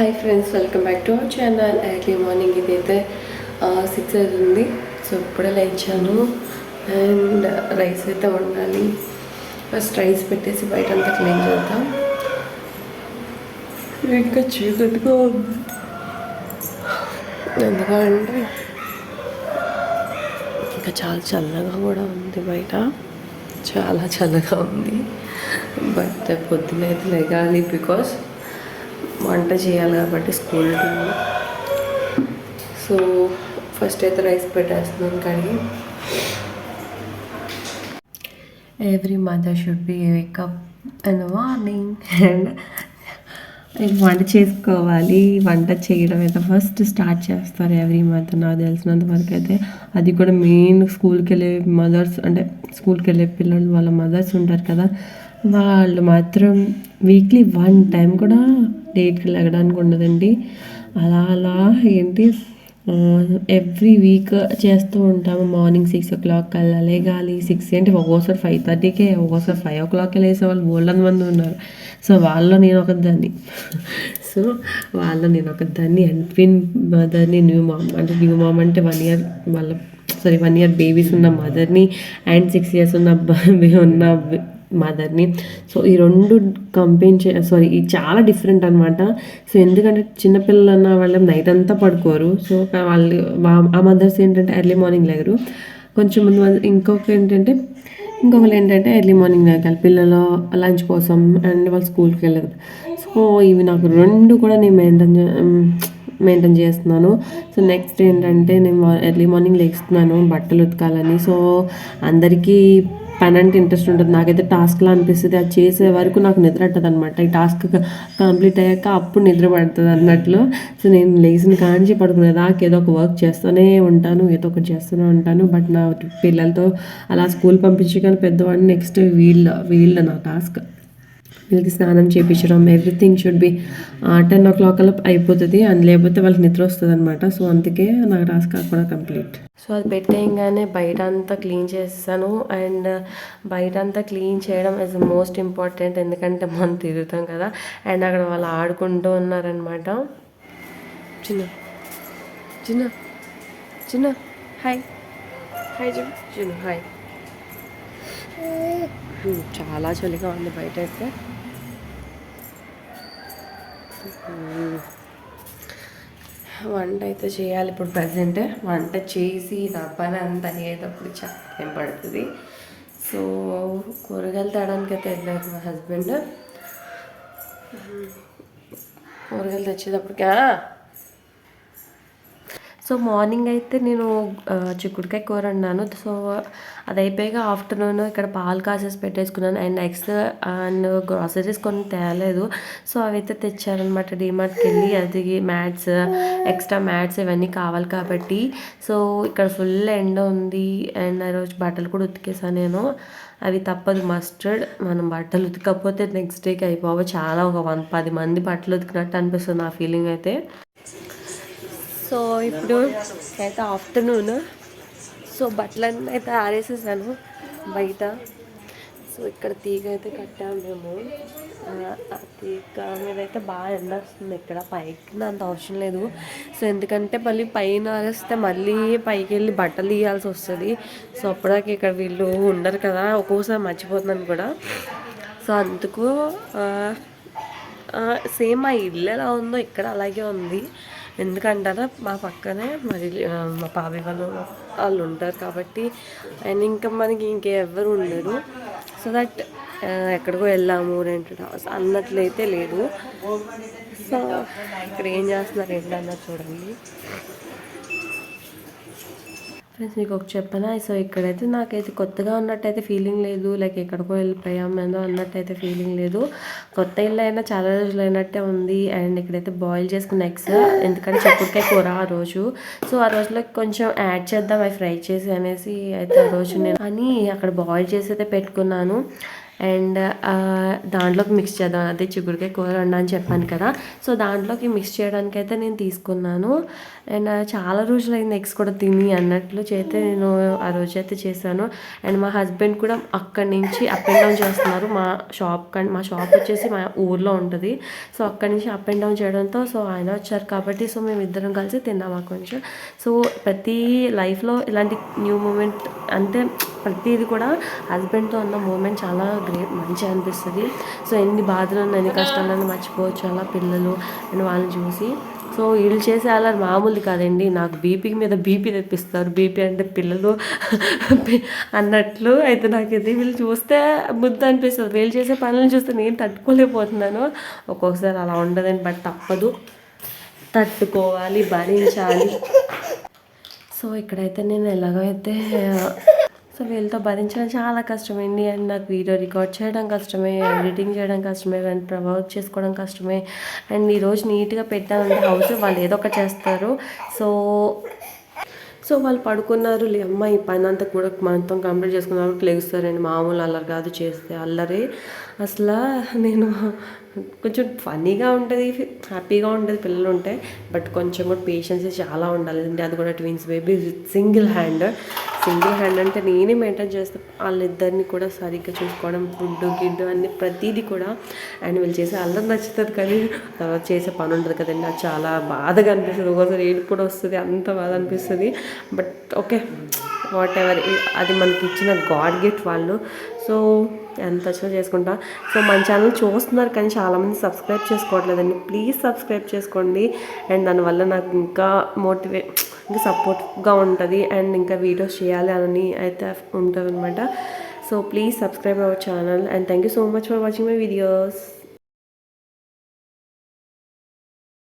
Hi friends welcome back to our channel early morning ఇదైతే six అవుతుంది. So ఇప్పుడే లేచాను. అండ్ రైస్ అయితే వండాలి. ఫస్ట్ రైస్ పెట్టేసి బయట అంతా క్లీన్ చేద్దాం. ఇంకా చీకటిగా ఉంది. ఎందుకంటే ఇంకా చాలా చల్లగా కూడా ఉంది బయట. చాలా చల్లగా ఉంది. బట్ పొద్దున అయితే లెగాలి బికాస్ వంట చేయాలి కాబట్టి స్కూల్ సో ఫస్ట్ అయితే రైస్ పెట్టేస్తున్నాను కడిగి every mother should be wake up and morning and వంట చేసుకోవాలి? వంట చేయడం అయితే ఫస్ట్ స్టార్ట్ చేస్తారు ఎవ్రీ మంత్ నాకు తెలిసినంత వరకు అయితే. అది కూడా మెయిన్ స్కూల్కి వెళ్ళే మదర్స్ అంటే స్కూల్కి వెళ్ళే పిల్లలు వాళ్ళ మదర్స్ ఉంటారు కదా. వాళ్ళు మాత్రం వీక్లీ వన్ టైం కూడా డేట్కి వెళ్ళడానికి ఉండదండి. అలా అలా ఏంటి ఎవ్రీ వీక్ చేస్తూ ఉంటాము. మార్నింగ్ సిక్స్ ఓ క్లాక్ కల్లా లేగాలి. సిక్స్ ఏంటి ఒక్కోసారి ఫైవ్ థర్టీకే ఒక్కోసారి ఫైవ్ ఓ క్లాక్కి లేసే వాళ్ళు బోల్డన్ మంది ఉన్నారు. సో వాళ్ళలో నేను ఒక దాన్ని సో వాళ్ళ నేను ఒక దాన్ని అండ్ ట్విన్ మదర్ని న్యూ మామ్ అంటే న్యూ మామ్ అంటే వన్ ఇయర్ వాళ్ళ సారీ వన్ ఇయర్ బేబీస్ ఉన్న మదర్ని అండ్ సిక్స్ ఇయర్స్ ఉన్న ఉన్న మదర్ని సో ఈ రెండు కంపెయిన్ చే సారీ ఇది చాలా డిఫరెంట్ అనమాట సో ఎందుకంటే చిన్నపిల్లలు అన్న వాళ్ళు నైట్ అంతా పడుకోరు. సో వాళ్ళు ఆ మదర్స్ ఏంటంటే ఎర్లీ మార్నింగ్ లేగరు. కొంచెం ముందు మంది- ఇంకొక ఏంటంటే ఇంకొకరు ఏంటంటే ఎర్లీ మార్నింగ్ లేకాలి పిల్లలు లంచ్ కోసం అండ్ వాళ్ళు స్కూల్కి వెళ్ళదు సో ఇవి నాకు రెండు కూడా నేను మెయింటైన్ మెయింటైన్ చేస్తున్నాను. సో నెక్స్ట్ ఏంటంటే నేను ఎర్లీ మార్నింగ్ లేస్తున్నాను బట్టలు ఉతకాలని. సో అందరికీ పని అంటే ఇంట్రెస్ట్ ఉంటుంది. నాకైతే టాస్క్లా అనిపిస్తుంది. అది చేసే వరకు నాకు నిద్ర పట్టదు అనమాట ఈ టాస్క్ కంప్లీట్ అయ్యాక అప్పుడు నిద్ర పడుతుంది అన్నట్లు. సో నేను లేచిన కాంచి పడుకునే దాకా ఏదో ఒక వర్క్ చేస్తూనే ఉంటాను. ఏదో ఒకటి చేస్తూనే ఉంటాను. బట్ నా పిల్లలతో అలా స్కూల్ పంపించగానే పెద్దవాడిని నెక్స్ట్ వీళ్ళ వీళ్ళ నా టాస్క్. వీళ్ళకి స్నానం చేయించడం everything should be ten o'clock అలా అయిపోతుంది. అండ్ లేకపోతే వాళ్ళకి నిద్ర వస్తుంది అనమాట సో అందుకే నా టాస్క్ కూడా కంప్లీట్ సో అది పెట్టేయంగానే బయట అంతా క్లీన్ చేస్తాను. అండ్ బయట అంతా క్లీన్ చేయడం ఇస్ మోస్ట్ ఇంపార్టెంట్ ఎందుకంటే మనం తిరుగుతాం కదా. అండ్ అక్కడ వాళ్ళు ఆడుకుంటూ ఉన్నారనమాట చిన్న చిన్న చిన్న హాయ్ హాయ్ చిన్న చిన్న హాయ్ hmm, చాలా చలిగా ఉంది బయట అయితే వంట అయితే చేయాలి. ఇప్పుడు ప్రజెంట్ వంట చేసి నా పని అంతా అయ్యేటప్పుడు చాలా టైం పడుతుంది? సో కూరగాయలు తేడానికి అయితే వెళ్ళారు మా హస్బెండ్ కూరగాయలు తెచ్చేటప్పటికి! సో మార్నింగ్ అయితే నేను చిక్కుడుకాయ కూర అన్నాను. సో అది అయిపోయాక ఆఫ్టర్నూన్ ఇక్కడ పాలు కాసేసి పెట్టేసుకున్నాను. అండ్ నెక్స్ట్ అండ్ గ్రాసరీస్ కొన్ని తేలేదు. సో అవి అయితే తెచ్చారనమాట డిమార్ట్కి వెళ్ళి అది మ్యాట్స్ ఎక్స్ట్రా మ్యాట్స్ ఇవన్నీ కావాలి కాబట్టి. సో ఇక్కడ ఫుల్ ఎండ ఉంది. అండ్ ఆ రోజు బట్టలు కూడా ఉతికేసాను నేను. అవి తప్పదు మస్టర్డ్. మనం బట్టలు ఉతకపోతే నెక్స్ట్ డేకి అయిపోవు. చాలా ఒక వన్ పది మంది బట్టలు ఉతికినట్టు అనిపిస్తుంది నా ఫీలింగ్ అయితే. సో ఇప్పుడు అయితే ఆఫ్టర్నూన్. సో బట్టలన్నీ అయితే ఆరేసేసాను బయట. సో ఇక్కడ తీగ అయితే కట్టాము మేము. ఆ, తీగ మీద అయితే బాగా ఎండ వస్తుంది ఇక్కడ. పైకి అంత అవసరం లేదు. సో ఎందుకంటే మళ్ళీ పైన ఆరేస్తే మళ్ళీ పైకి వెళ్ళి బట్టలు ఇవ్వాల్సి వస్తుంది. సో అప్పటిదాకా ఇక్కడ వీళ్ళు ఉండరు కదా. ఒక్కోసారి మర్చిపోతున్నాను కూడా. సో అందుకు సేమ్ ఆ ఇల్లు ఎలా ఉందో ఇక్కడ అలాగే ఉంది. ఎందుకంటారా మా పక్కనే మరి మా పావి వాళ్ళు వాళ్ళు ఉంటారు కాబట్టి అండ్ ఇంకా మనకి ఇంకెవ్వరు ఉండరు. సో దట్ ఎక్కడికో వెళ్ళాము రెంటెడ్ హౌస్ అన్నట్లయితే లేదు. సో ఇక్కడ ఏం చేస్తున్నారు ఏంటన్నది చూడండి. ఫ్రెండ్స్ మీకు ఒక చెప్పనా? సో ఇక్కడైతే నాకైతే కొత్తగా ఉన్నట్టయితే ఫీలింగ్ లేదు. లైక్ ఎక్కడికో వెళ్ళిపోయాం ఏదో అన్నట్టయితే ఫీలింగ్ లేదు. కొత్త ఇల్లు అయినా చాలా రోజులు అయినట్టే ఉంది. అండ్ ఇక్కడైతే బాయిల్ చేసుకున్న ఎగ్స్ ఎందుకంటే చెప్పుడుకాయ కూర ఆ రోజు. సో ఆ రోజులో కొంచెం యాడ్ చేద్దాం అవి ఫ్రై చేసి అనేసి అయితే ఆ రోజు నేను అని అక్కడ బాయిల్ చేసి అయితే పెట్టుకున్నాను. అండ్ దాంట్లోకి మిక్స్ చేద్దాం. అదే చిగురికాయ కూర వండా అని చెప్పాను కదా. సో దాంట్లోకి మిక్స్ చేయడానికి అయితే నేను తీసుకున్నాను. అండ్ చాలా రోజులైంది ఎగ్స్ కూడా తిని అన్నట్లు చేస్తే నేను ఆ రోజు అయితే చేశాను. అండ్ మా హస్బెండ్ కూడా అక్కడి నుంచి అప్ అండ్ డౌన్ చేస్తున్నారు. మా షాప్ మా షాప్ వచ్చేసి మా ఊర్లో ఉంటుంది. సో అక్కడి నుంచి అప్ అండ్ డౌన్ చేయడంతో సో ఆయన వచ్చారు కాబట్టి సో మేము ఇద్దరం కలిసి తిన్నాము కొంచెం. సో ప్రతి లైఫ్లో ఇలాంటి న్యూ మూమెంట్ అంటే ప్రతిది కూడా హస్బెండ్తో ఉన్న మూమెంట్ చాలా గ్రేట్ మంచిగా అనిపిస్తుంది. సో ఎన్ని బాధలు ఎన్ని కష్టాలను మర్చిపోవచ్చు. అలా పిల్లలు అండ్ వాళ్ళని చూసి. సో వీళ్ళు చేసే అలా మామూలు కాదండి. నాకు బీపీ మీద బీపీ తెప్పిస్తారు. బీపీ అంటే పిల్లలు అన్నట్లు అయితే నాకు ఇది వీళ్ళు చూస్తే ముద్దు అనిపిస్తుంది. వీళ్ళు చేసే పనులను చూస్తే నేను తట్టుకోలేకపోతున్నాను. ఒక్కొక్కసారి అలా ఉండదని బట్ తప్పదు. తట్టుకోవాలి భరించాలి. సో ఇక్కడైతే నేను ఎలాగైతే సో వీళ్ళతో భరించడం చాలా కష్టమైంది అండ్ నాకు వీడియో రికార్డ్ చేయడం కష్టమే ఎడిటింగ్ చేయడం కష్టమే అండ్ వర్క్ చేసుకోవడం కష్టమే. అండ్ ఈరోజు నీట్గా పెట్టానంటే హౌస్ వాళ్ళు ఏదో ఒకటి చేస్తారు. సో సో వాళ్ళు పడుకున్నారు. లే అమ్మాయి ఈ పని అంతా కూడా మనతో కంప్లీట్ చేసుకున్నారు లెగుస్తారండి. మామూలు అల్లరి కాదు చేస్తే అల్లరి. అసలు నేను కొంచెం ఫన్నీగా ఉంటుంది హ్యాపీగా ఉంటుంది పిల్లలు ఉంటే. బట్ కొంచెం కూడా పేషెన్స్ చాలా ఉండాలి. అంటే అది కూడా twins baby single hand. Single hand అంటే నేనే మెయింటైన్ చేస్తాను వాళ్ళిద్దరిని కూడా సరిగ్గా చూసుకోవడం ఫుడ్ గిడ్డు అన్ని ప్రతిదీ కూడా అండ్ వీళ్ళు చేసే అల్లరి నచ్చుతుంది కానీ తర్వాత చేసే పని ఉంటుంది కదండి. అది చాలా బాధగా అనిపిస్తుంది. ఒకసారి ఏడుపు కూడా వస్తుంది అంత బాధ అనిపిస్తుంది. బట్ ఓకే వాట్ ఎవర్ అది మనకి ఇచ్చిన గాడ్ గిఫ్ట్ వాళ్ళు. సో ఎంత వచ్చినా చేసుకుంటా. సో మన ఛానల్ చూస్తున్నారు కానీ చాలామంది సబ్స్క్రైబ్ చేసుకోవట్లేదండి. ప్లీజ్ సబ్స్క్రైబ్ చేసుకోండి. అండ్ దానివల్ల నాకు ఇంకా మోటివే ఇంకా సపోర్ట్గా ఉంటుంది. అండ్ ఇంకా వీడియోస్ చేయాలి అని అయితే ఉంటుంది అనమాట so please subscribe our channel. And thank you so much for watching my videos.